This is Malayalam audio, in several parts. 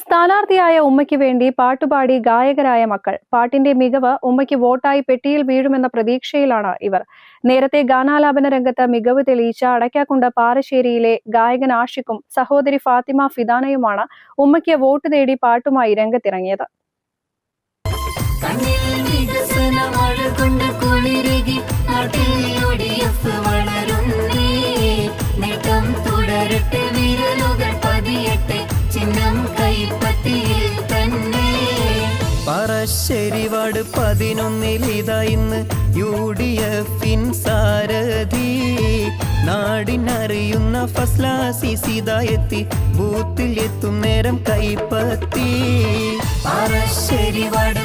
സ്ഥാനാർത്ഥിയായ ഉമ്മയ്ക്ക് വേണ്ടി പാട്ടുപാടി ഗായകരായ മക്കൾ. പാട്ടിന്റെ മികവ് ഉമ്മയ്ക്ക് വോട്ടായി പെട്ടിയിൽ വീഴുമെന്ന പ്രതീക്ഷയിലാണ് ഇവർ. നേരത്തെ ഗാനാലാപന രംഗത്ത് മികവ് തെളിയിച്ച അടയ്ക്കാക്കുണ്ട് പാറശ്ശേരിയിലെ ഗായകൻ ആഷിക്കും സഹോദരി ഫാത്തിമ ഫിദാനയുമാണ് ഉമ്മയ്ക്ക് വോട്ട് തേടി പാട്ടുമായി രംഗത്തിറങ്ങിയത്. പറശ്ശേരി വാർഡ് പതിനൊന്നിലിതാ ഇന്ന് യു ഡി എഫിൻ സാരഥി. നാടിനറിയുന്ന ഫസ്ലാസി സീതായെത്തി ബൂത്തിൽ എത്തും നേരം കൈപ്പത്തി. പറശ്ശേരി വാർഡ്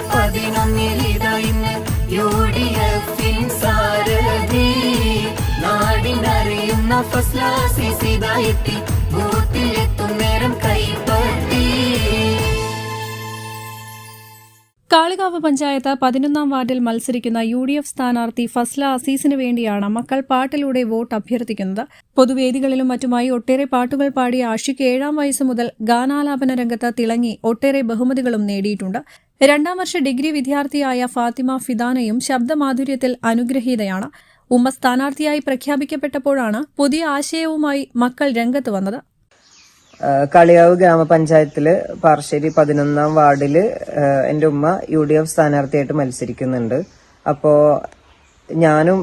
യു ഡി എഫിൻ സാരഥി. നാടിനറിയുന്ന ഫസ്ലാസി സീതായെത്തി ബൂത്തിലെത്തും നേരം പഞ്ചായത്ത് പതിനൊന്നാം വാർഡിൽ മത്സരിക്കുന്ന യു ഡി എഫ് സ്ഥാനാർത്ഥി ഫസ്ല അസീസിന് വേണ്ടിയാണ് മക്കൾ പാട്ടിലൂടെ വോട്ട് അഭ്യർത്ഥിക്കുന്നത്. പൊതുവേദികളിലും മറ്റുമായി ഒട്ടേറെ പാട്ടുകൾ പാടിയ ആഷിക്ക് ഏഴാം വയസ്സ് മുതൽ ഗാനാലാപന രംഗത്ത് തിളങ്ങി ഒട്ടേറെ ബഹുമതികളും നേടിയിട്ടുണ്ട്. രണ്ടാം വർഷ ഡിഗ്രി വിദ്യാർത്ഥിയായ ഫാത്തിമ ഫിദാനയും ശബ്ദമാധുര്യത്തിൽ അനുഗ്രഹീതയാണ്. ഉമ്മ സ്ഥാനാർത്ഥിയായി പ്രഖ്യാപിക്കപ്പെട്ടപ്പോഴാണ് പുതിയ ആശയവുമായി മക്കൾ രംഗത്ത് വന്നത്. കളിയാവ് ഗ്രാമപഞ്ചായത്തിൽ പാർശ്ശേരി പതിനൊന്നാം വാർഡിൽ എന്റെ ഉമ്മ യു ഡി എഫ് സ്ഥാനാർത്ഥിയായിട്ട് മത്സരിക്കുന്നുണ്ട്. അപ്പോൾ ഞാനും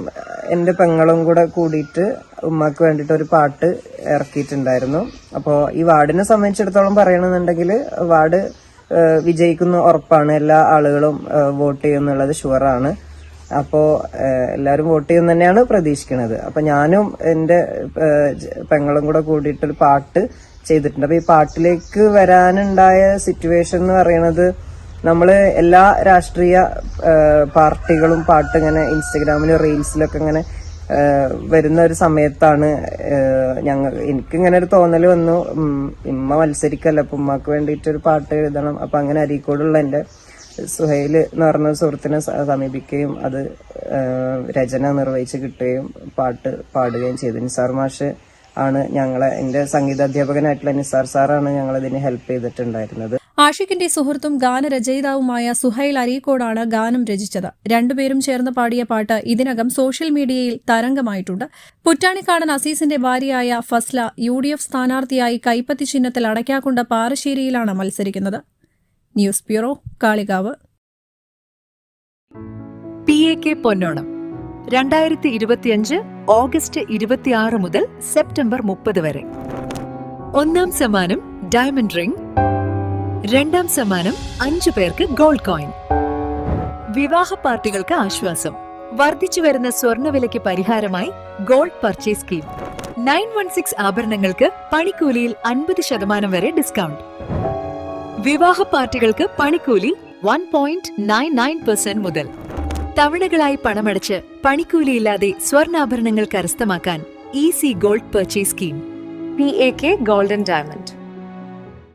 എന്റെ പെങ്ങളും കൂടെ കൂടിയിട്ട് ഉമ്മക്ക് വേണ്ടിയിട്ട് ഒരു പാട്ട് ഇറക്കിയിട്ടുണ്ടായിരുന്നു. അപ്പോൾ ഈ വാർഡിനെ സംബന്ധിച്ചിടത്തോളം പറയണമെന്നുണ്ടെങ്കിൽ വാർഡ് വിജയിക്കുന്ന ഉറപ്പാണ്. എല്ലാ ആളുകളും വോട്ട് ചെയ്യുന്നുള്ളത് ഷുവറാണ്. അപ്പോ എല്ലാവരും വോട്ട് ചെയ്യുന്ന തന്നെയാണ് പ്രതീക്ഷിക്കുന്നത് അപ്പൊ ഞാനും എന്റെ പെങ്ങളും കൂടെ കൂടിയിട്ട് ഒരു പാട്ട് ചെയ്തിട്ടുണ്ട്. അപ്പൊ ഈ പാട്ടിലേക്ക് വരാനുണ്ടായ സിറ്റുവേഷൻ എന്ന് പറയുന്നത് നമ്മൾ എല്ലാ രാഷ്ട്രീയ പാർട്ടികളും പാട്ട് ഇങ്ങനെ ഇൻസ്റ്റഗ്രാമിലും റീൽസിലൊക്കെ ഇങ്ങനെ വരുന്ന ഒരു സമയത്താണ് ഞങ്ങൾ എനിക്ക് ഇങ്ങനെ ഒരു തോന്നൽ വന്നു. ഇമ്മ മത്സരിക്കല്ല. അപ്പൊ ഉമ്മക്ക് വേണ്ടിയിട്ട് ഒരു പാട്ട് എഴുതണം. അപ്പൊ അങ്ങനെ അരീക്കോടുള്ള എന്റെ സുഹൈൽ എന്ന് പറഞ്ഞ സുഹൃത്തിനെ സമീപിക്കുകയും അത് രചന നിർവഹിച്ച് കിട്ടുകയും പാട്ട് പാടുകയും ചെയ്തു. നിസാർ മാഷ് ആണ് ഞങ്ങളെ എന്റെ സംഗീതാധ്യാപകനായിട്ടുള്ള നിസാർ സാറാണ് ഞങ്ങളതിന് ഹെൽപ്പ് ചെയ്തിട്ടുണ്ടായിരുന്നത്. ആഷിഖിന്റെ സുഹൃത്തും ഗാനരചയിതാവുമായ സുഹൈൽ അരീക്കോടാണ് ഗാനം രചിച്ചത്. രണ്ടുപേരും ചേർന്ന് പാടിയ പാട്ട് ഇതിനകം സോഷ്യൽ മീഡിയയിൽ തരംഗമായിട്ടുണ്ട്. പുറ്റാണിക്കാടൻ അസീസിന്റെ ഭാര്യയായ ഫസ്ല യു ഡി എഫ് സ്ഥാനാർത്ഥിയായി കൈപ്പത്തി ചിഹ്നത്തിൽ അടയ്ക്കാക്കുണ്ട പാറശ്ശേരിയിലാണ് മത്സരിക്കുന്നത്. News bureau Kalikavu. P A K Ponnonam രണ്ടായിരത്തി ഇരുപത്തിയഞ്ച് ഓഗസ്റ്റ് ഇരുപത്തിയാറ് മുതൽ സെപ്റ്റംബർ മുപ്പത് വരെ. ഒന്നാം സമ്മാനം ഡയമണ്ട് റിംഗ് രണ്ടാം സമ്മാനം അഞ്ചു പേർക്ക് ഗോൾഡ് കോയിൻ. വിവാഹ പാർട്ടികൾക്ക് ആശ്വാസം വർദ്ധിച്ചു വരുന്ന സ്വർണവിലയ്ക്ക് പരിഹാരമായി gold purchase scheme. Nine one six ആഭരണങ്ങൾക്ക് പണിക്കൂലിയിൽ അൻപത് ശതമാനം വരെ ഡിസ്കൗണ്ട്. വിവാഹ പാർട്ടികൾക്ക് പണിക്കൂലി one point nine nine percent മുതൽ. തവണകളായി പണമടച്ച് പണിക്കൂലിയില്ലാതെ സ്വർണാഭരണങ്ങൾ കരസ്ഥമാക്കാൻ easy gold purchase scheme P A K golden diamond